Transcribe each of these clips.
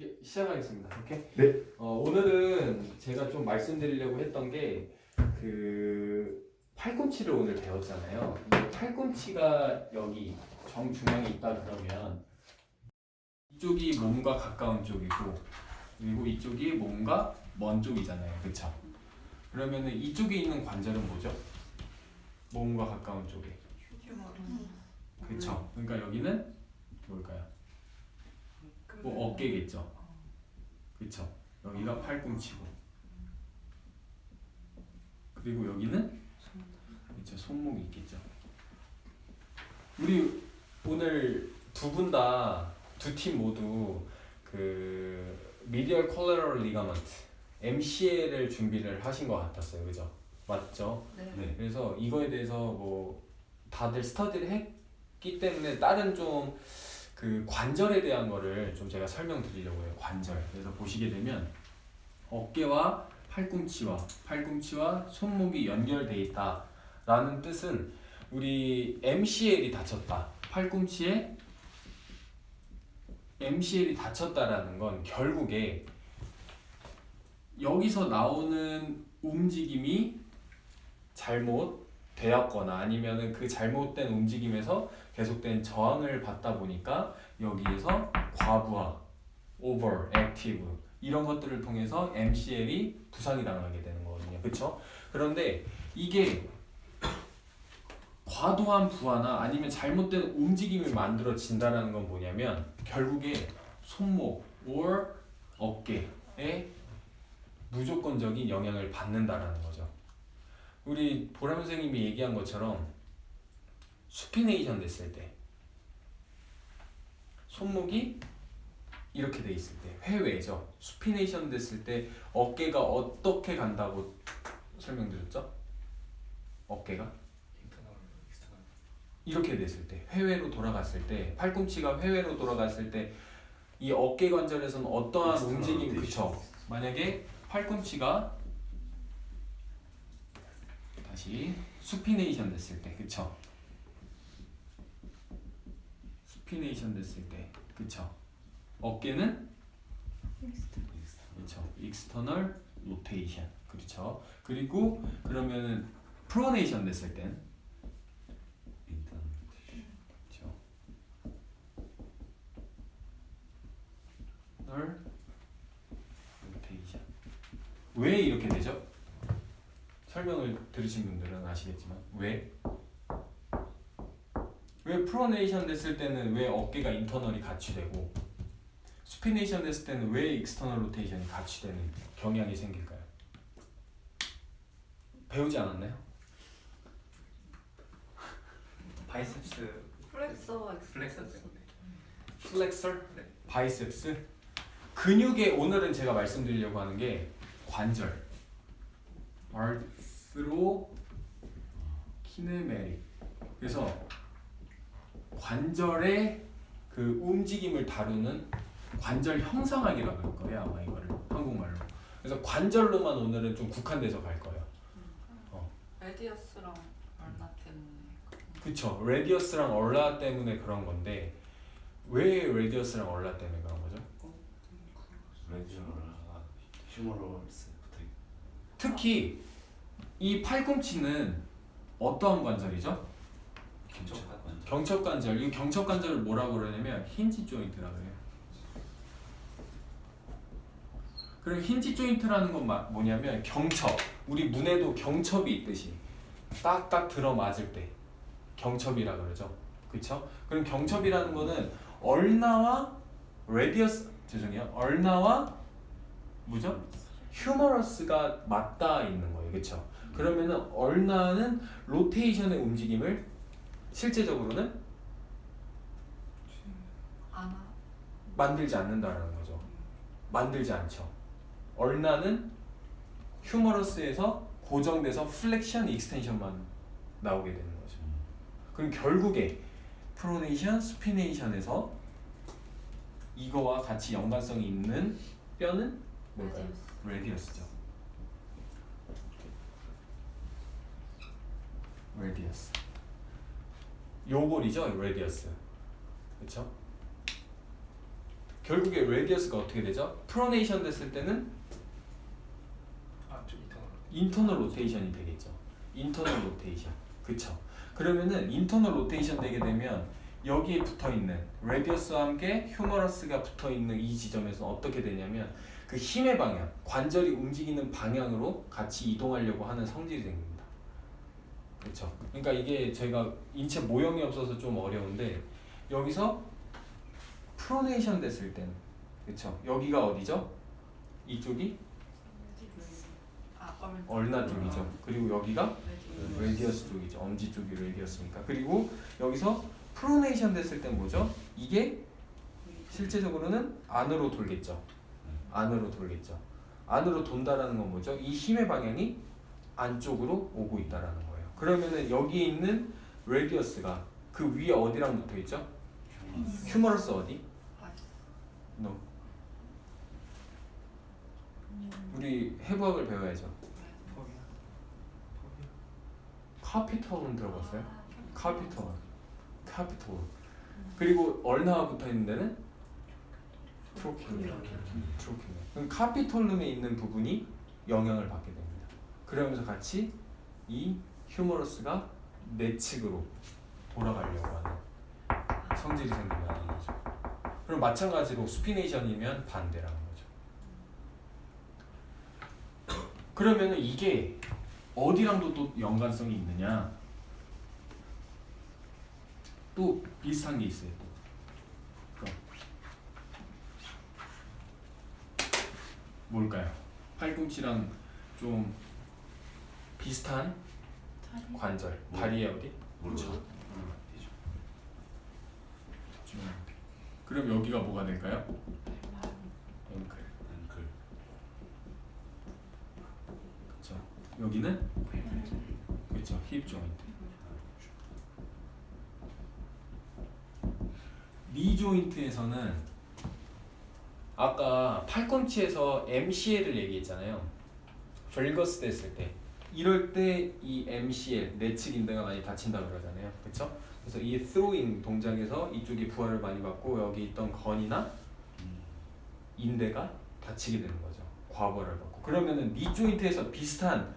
예, 시작하겠습니다. 오케이. 네. 어, 오늘은 제가 좀 말씀드리려고 했던 게그 팔꿈치를 오늘 배웠잖아요. 이 팔꿈치가 여기 정중앙에 있다 그러면 이쪽이 몸과 가까운 쪽이고 그리고 이쪽이 몸과 먼 쪽이잖아요. 그렇죠? 그러면은 이쪽에 있는 관절은 뭐죠? 몸과 가까운 쪽에. 그렇죠. 그러니까 여기는 뭘까요? 뭐 어깨겠죠. 그쵸. 여기가 팔꿈치고. 그리고 여기는 그쵸 손목이 있겠죠. 우리 오늘 두 분 다 두 팀 모두 그 미디얼 콜레럴 리가먼트 MCL을 준비를 하신 것 같았어요, 그죠? 맞죠? 네. 그래서 이거에 대해서 뭐 다들 스터디를 했기 때문에 다른 좀 그 관절에 대한 거를 좀 제가 설명드리려고 해요. 관절. 그래서 보시게 되면 어깨와 팔꿈치와 팔꿈치와 손목이 연결돼 있다라는 뜻은 우리 MCL이 다쳤다. 팔꿈치에 MCL이 다쳤다라는 건 결국에 여기서 나오는 움직임이 잘못 되었거나 아니면은 그 잘못된 움직임에서 계속된 저항을 받다 보니까 여기에서 과부하, 오버, 액티브 이런 것들을 통해서 MCL이 부상이 당하게 되는 거거든요. 그렇죠? 그런데 이게 과도한 부하나 아니면 잘못된 움직임을 만들어진다는 건 뭐냐면 결국에 손목 or 어깨에 무조건적인 영향을 받는다라는 거죠. 우리 보람 선생님이 얘기한 것처럼 수피네이션 됐을 때 손목이 이렇게 돼 있을 때 회외죠. 수피네이션 됐을 때 어깨가 어떻게 간다고 설명드렸죠? 어깨가 이렇게 됐을 때 회외로 돌아갔을 때 팔꿈치가 회외로 돌아갔을 때 이 어깨 관절에서는 어떠한 움직임. 그쵸? 만약에 팔꿈치가 다시 수피네이션 됐을 때 그쵸? 수피네이션 됐을 때 그쵸? 어깨는 그렇죠. 익스터널 로테이션. 그렇죠. 그리고 그러면은 프로네이션 됐을 땐 그렇죠. 널 로테이션. 왜 이렇게 되죠? 설명을 들으신 분들은 아시겠지만 왜? 왜 프로네이션 됐을 때는 왜 어깨가 인터널이 같이 되고 수피네이션 됐을 때는 왜 익스터널 로테이션이 같이 되는 경향이 생길까요? 배우지 않았나요? 바이셉스 플렉서와 플렉서 때문에 플렉서, 네. 바이셉스 근육에 오늘은 제가 말씀드리려고 하는 게 관절 스로 키네메릭. 그래서 관절의 그 움직임을 다루는 관절 형상학이라고 할 거예요 아마 이거를 한국말로. 그래서 관절로만 오늘은 좀 국한돼서 갈 거예요. 레디어스랑 얼나 때문에 그쵸. 레디어스랑 얼라 때문에 그런 건데 왜 레디어스랑 얼라 때문에 그런 거죠? 레지오라가 휴머러스 붙어 특히 이 팔꿈치는 어떠한 관절이죠? 경첩관 경첩 관절. 이 경첩 관절을 뭐라고 그러냐면 힌지 조인트라고 해요. 그리고 힌지 조인트라는 건 마- 뭐냐면 경첩. 우리 문에도 경첩이 있듯이 딱딱 들어 맞을 때 경첩이라 그러죠. 그렇죠? 그럼 경첩이라는 거는 얼나와 레디어스 죄송해요. 얼나와 뭐죠? 휴머러스가 맞닿아 있는 거예요. 그렇죠? 그러면은 얼나는 로테이션의 움직임을 실제적으로는 만들지 않는다라는 거죠. 만들지 않죠. 얼나는 휴머러스에서 고정돼서 플렉션, 익스텐션만 나오게 되는 거죠. 그럼 결국에 프로네이션, 스피네이션에서 이거와 같이 연관성이 있는 뼈는 뭘까요? 레디어스 레디어스죠. 레디어스. 요골이죠, 레디어스. 그렇죠? 결국에 레디어스가 어떻게 되죠? 프로네이션 됐을 때는 아좀 이터널 인터널 로테이션이 되겠죠. 인터널 로테이션. 그쵸? 그러면은 인터널 로테이션 되게 되면 여기에 붙어 있는 레디어스와 함께 휴머러스가 붙어 있는 이 지점에서 어떻게 되냐면 그 힘의 방향, 관절이 움직이는 방향으로 같이 이동하려고 하는 성질이 생깁니다. 그렇죠? 그러니까 이게 제가 인체 모형이 없어서 좀 어려운데 여기서 프로네이션 됐을 때는 그렇죠? 여기가 어디죠? 이쪽이 아 얼. 얼나 쪽이죠. 그리고 여기가 레디어스 쪽이죠. 엄지 쪽이 레디어스니까. 그리고 여기서 프로네이션 됐을 땐 뭐죠? 이게 실제적으로는 안으로 돌겠죠. 안으로 돌겠죠. 안으로 돈다라는 건 뭐죠? 이 힘의 방향이 안쪽으로 오고 있다라는 거예요. 그러면은 여기 있는 레디어스가 그 위에 어디랑 붙어 있죠? 휴머러스 어디? no. 우리 해부학을 배워야죠. 카피털은 들어봤어요? 카피털. 카피털. 그리고 얼나가 붙어 있는 데는 트로킬러. 그럼 카피털룸에 있는 부분이 영향을 받게 됩니다. 그러면서 같이 이 휴머러스가 내 측으로 돌아가려고 하는 성질이 생긴다는 거죠. 그럼 마찬가지로 수피네이션이면 반대라는 거죠. 그러면은 이게 어디랑도 또 연관성이 있느냐? 또 비슷한 게 있어요. 또. 뭘까요? 팔꿈치랑 좀 비슷한 관절. 다리에 어디? 무릎 좀. 그럼 여기가 뭐가 될까요? 앵클. 앵클 그렇죠. 여기는 그렇죠. 힙 조인트. 니 조인트에서는 아까 팔꿈치에서 MCL을 얘기했잖아요. 벨거스 됐을 때 이럴 때 이 MCL 내측 인대가 많이 다친다 그러잖아요. 그렇죠? 그래서 이 throwing 동작에서 이쪽이 부하를 많이 받고 여기 있던 건이나 인대가 다치게 되는 거죠. 과부하를 받고. 그러면은 니 조인트에서 비슷한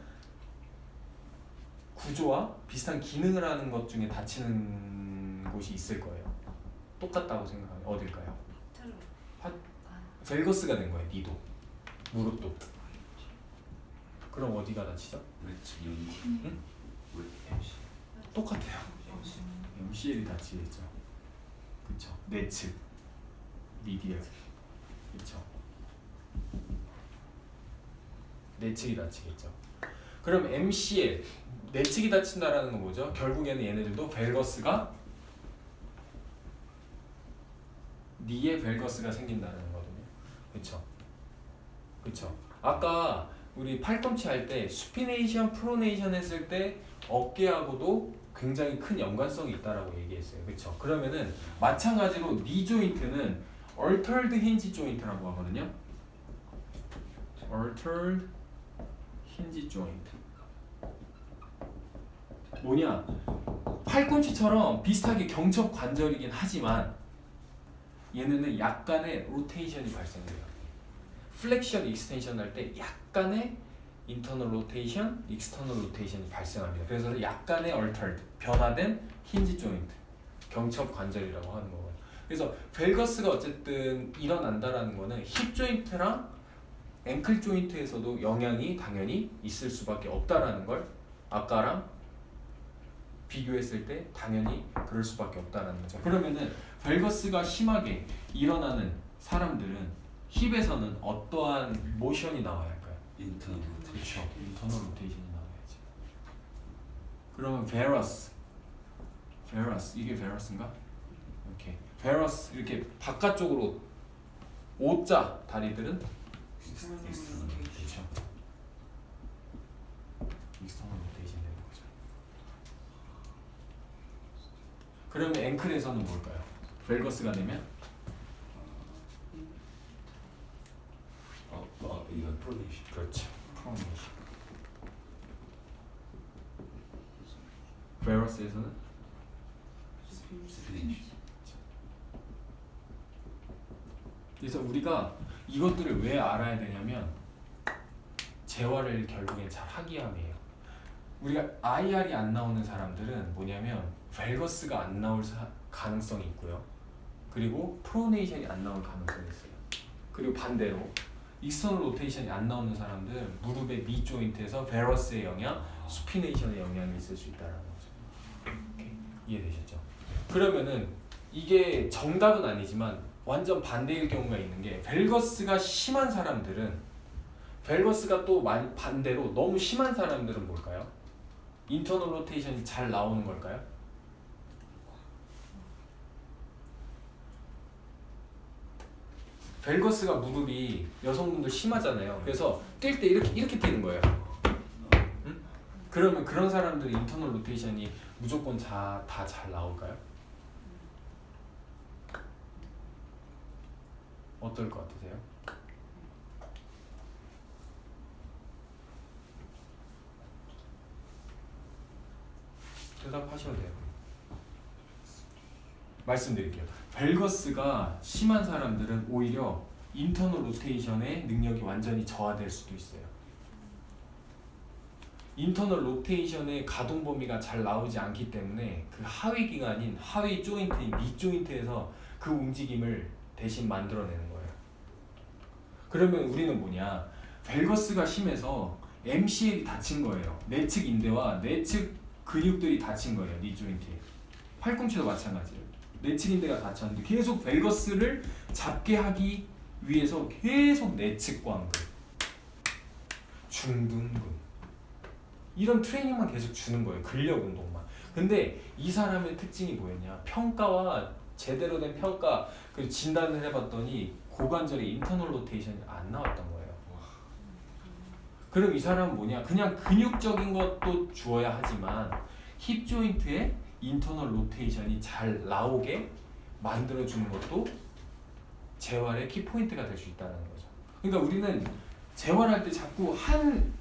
구조와 비슷한 기능을 하는 것 중에 다치는 곳이 있을 거예요. 똑같다고 생각하면 어딜까요? 벨거스가 된 거예요. 니도 무릎도. 그럼 어디가 다치죠? 웨츠 연 응? 웨 MC 똑같아요. MCL이 다치겠죠. 그렇죠. 내측, 미디얼, 그렇죠. 내측이 다치겠죠. 그럼 MCL 내측이 다친다라는 건 뭐죠? 결국에는 얘네들도 벨거스가 니에 벨거스가 생긴다는 거거든요. 그렇죠. 그렇죠. 아까 우리 팔꿈치 할 때 수피네이션, 프로네이션 했을 때 어깨하고도 굉장히 큰 연관성이 있다라고 얘기했어요. 그렇죠? 그러면은 마찬가지로 니 조인트는 altered hinge joint라고 하거든요. altered hinge joint. 뭐냐? 팔꿈치처럼 비슷하게 경첩 관절이긴 하지만 얘네는 약간의 로테이션이 발생해요. 플렉션, 익스텐션 할 때 약간의 인터널 로테이션, 익스터널 로테이션이 발생합니다. 그래서 약간의 altered, 변화된 힌지 조인트, 경첩 관절이라고 하는 거고요. 그래서 벨거스가 어쨌든 일어난다라는 거는 힙 조인트랑 앵클 조인트에서도 영향이 당연히 있을 수밖에 없다라는 걸 아까랑 비교했을 때 당연히 그럴 수밖에 없다라는 거죠. 그러면은 벨거스가 심하게 일어나는 사람들은 힙에서는 어떠한 모션이 나와야 할까요? 인터널 그렇죠. 인터널 로테이션이 나와야지. 그러면 베러스, 베러스 이게 베러스인가? 오케이. 베러스 이렇게 바깥쪽으로 O자 다리들은 익스터널 그렇죠. 익스터널 로테이션 되는 거죠. 그러면 앵클에서는 뭘까요? 벨거스가 되면 어, 어 이건 프로네이션 그렇죠. 프로네이션. 베러스에서는 그래서 우리가 이것들을 왜 알아야 되냐면 재활을 결국엔 잘 하기 위함이에요. 우리가 IR이 안 나오는 사람들은 뭐냐면 벨거스가 안 나올 사- 가능성이 있고요. 그리고 프로네이션이 안 나올 가능성이 있어요. 그리고 반대로 익스터널 로테이션이 안 나오는 사람들 무릎의 미 조인트에서 베러스의 영향, 수피네이션의 영향이 있을 수 있다라는 거죠. 이해되셨죠? 그러면은 이게 정답은 아니지만 완전 반대일 경우가 있는 게 벨거스가 심한 사람들은 벨거스가 또 반대로 너무 심한 사람들은 뭘까요? 인터널 로테이션이 잘 나오는 걸까요? 벨거스가 무릎이 여성분들 심하잖아요. 그래서 뛸 때 이렇게 이렇게 뛰는 거예요. 응? 그러면 그런 사람들이 인터널 로테이션이 무조건 다 잘 나올까요? 어떨 것 같으세요? 대답하셔도 돼요. 말씀드릴게요. 벨거스가 심한 사람들은 오히려 인터널 로테이션의 능력이 완전히 저하될 수도 있어요. 인터널 로테이션의 가동 범위가 잘 나오지 않기 때문에 그 하위 기관인 하위 조인트인 밑 조인트에서 그 움직임을 대신 만들어내는 거예요. 그러면 우리는 뭐냐? 벨거스가 심해서 MCL이 다친 거예요. 내측 인대와 내측 근육들이 다친 거예요. 니 조인트에. 팔꿈치도 마찬가지예요. 내측 인대가 다쳤는데 계속 벨거스를 잡게 하기 위해서 계속 내측 광근, 중둔근 이런 트레이닝만 계속 주는 거예요. 근력 운동만. 근데 이 사람의 특징이 뭐였냐? 평가와 제대로 된 평가 그 진단을 해봤더니 고관절에 인터널 로테이션이 안 나왔던 거예요. 그럼 이 사람은 뭐냐? 그냥 근육적인 것도 주어야 하지만 힙 조인트에 인터널 로테이션이 잘 나오게 만들어 주는 것도 재활의 키 포인트가 될 수 있다는 거죠. 그러니까 우리는 재활할 때 자꾸 한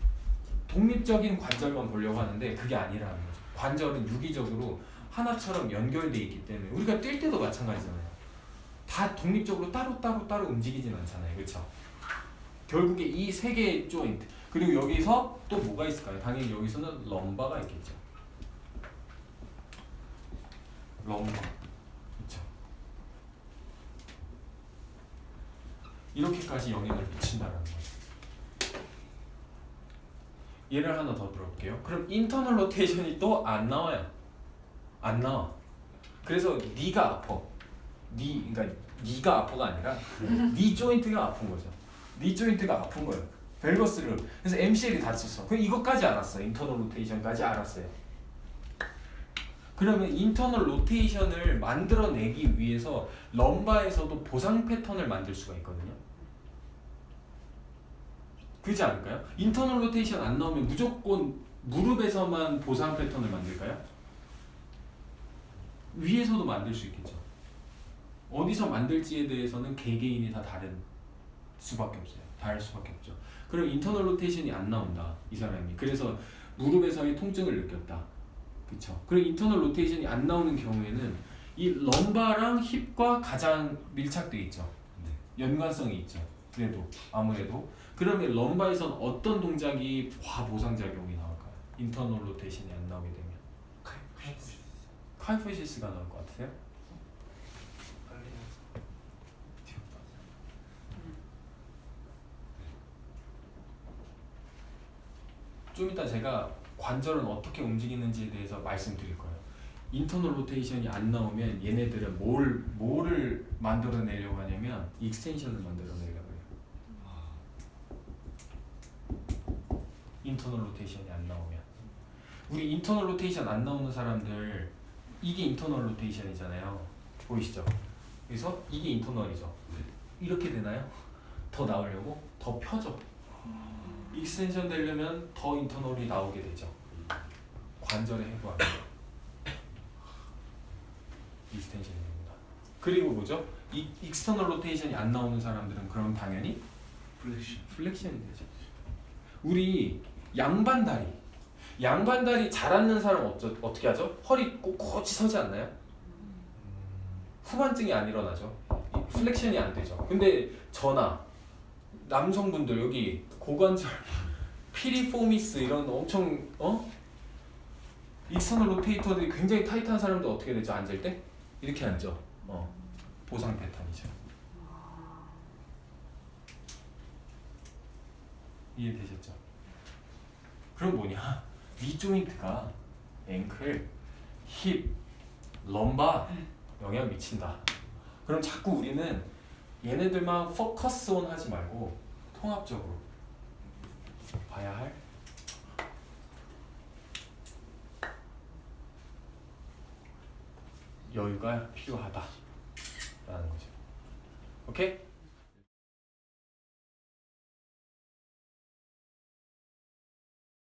독립적인 관절만 보려고 하는데 그게 아니라는 거죠. 관절은 유기적으로 하나처럼 연결돼 있기 때문에 우리가 뛸 때도 마찬가지잖아요. 다 독립적으로 따로 따로 따로 움직이진 않잖아요, 그렇죠? 결국에 이 세 개의 조인트 그리고 여기서 또 뭐가 있을까요? 당연히 여기서는 럼바가 있겠죠. 럼바, 그렇죠? 이렇게까지 영향을 미친다라는 거예요. 예를 하나 더 들어볼게요. 그럼 인터널 로테이션이 또 안 나와요. 안 나와. 그래서 네가 아파. 네, 그러니까 네가 아파가 아니라 네 조인트가 아픈 거죠. 네 조인트가 아픈 거예요. 벨거스를 그래서 MCL이 다쳤어. 그럼 이것까지 알았어. 인터널 로테이션까지 알았어요. 그러면 인터널 로테이션을 만들어내기 위해서 럼바에서도 보상 패턴을 만들 수가 있거든요. 그렇지 않을까요? 인터널 로테이션 안 나오면 무조건 무릎에서만 보상 패턴을 만들까요? 위에서도 만들 수 있겠죠. 어디서 만들지에 대해서는 개개인이 다 다른 수밖에 없어요. 다를 수밖에 없죠. 그럼 인터널 로테이션이 안 나온다 이 사람이. 그래서 무릎에서의 통증을 느꼈다. 그렇죠. 그리고 인터널 로테이션이 안 나오는 경우에는 이 럼바랑 힙과 가장 밀착돼 있죠. 연관성이 있죠. 그래도 아무래도 그러면 럼바에선 어떤 동작이 과보상 작용이 나올까요? 인터널 로테이션이 안 나오게 되면 카이포시스가 나올 것 같으세요? 좀 이따 제가 관절은 어떻게 움직이는지에 대해서 말씀드릴 거예요. 인터널 로테이션이 안 나오면 얘네들은 뭘 뭐를 만들어내려고 하냐면 익스텐션을 만들어내려고 해요. 인터널 로테이션이 안 나오면 우리 인터널 로테이션 안 나오는 사람들 이게 인터널 로테이션이잖아요. 보이시죠? 그래서 이게 인터널이죠. 이렇게 되나요? 더 나오려고 더 펴져. 익스텐션 되려면 더 인터널이 나오게 되죠. 관절의 해부하기. 익스텐션입니다. 그리고 뭐죠? 이 익스터널 로테이션이 안 나오는 사람들은 그럼 당연히 플렉션. 플렉션이 되죠. 우리 양반 다리, 양반 다리 잘 앉는 사람 어쩌, 어떻게 하죠? 허리 꼿꼿이 서지 않나요? 후반증이 안 일어나죠. 이 플렉션이 안 되죠. 근데 저나 남성분들 여기 고관절 피리포미스 이런 엄청 어 익스터널 로테이터들이 굉장히 타이트한 사람들 어떻게 되죠? 앉을 때 이렇게 앉죠. 어 보상 패턴이죠. 이해되셨죠? 그럼 뭐냐? 위 조인트가 앵클, 힙, 럼바 영향 미친다. 그럼 자꾸 우리는 얘네들만 포커스 온 하지 말고 통합적으로 봐야 할 여유가 필요하다라는 거죠. 오케이?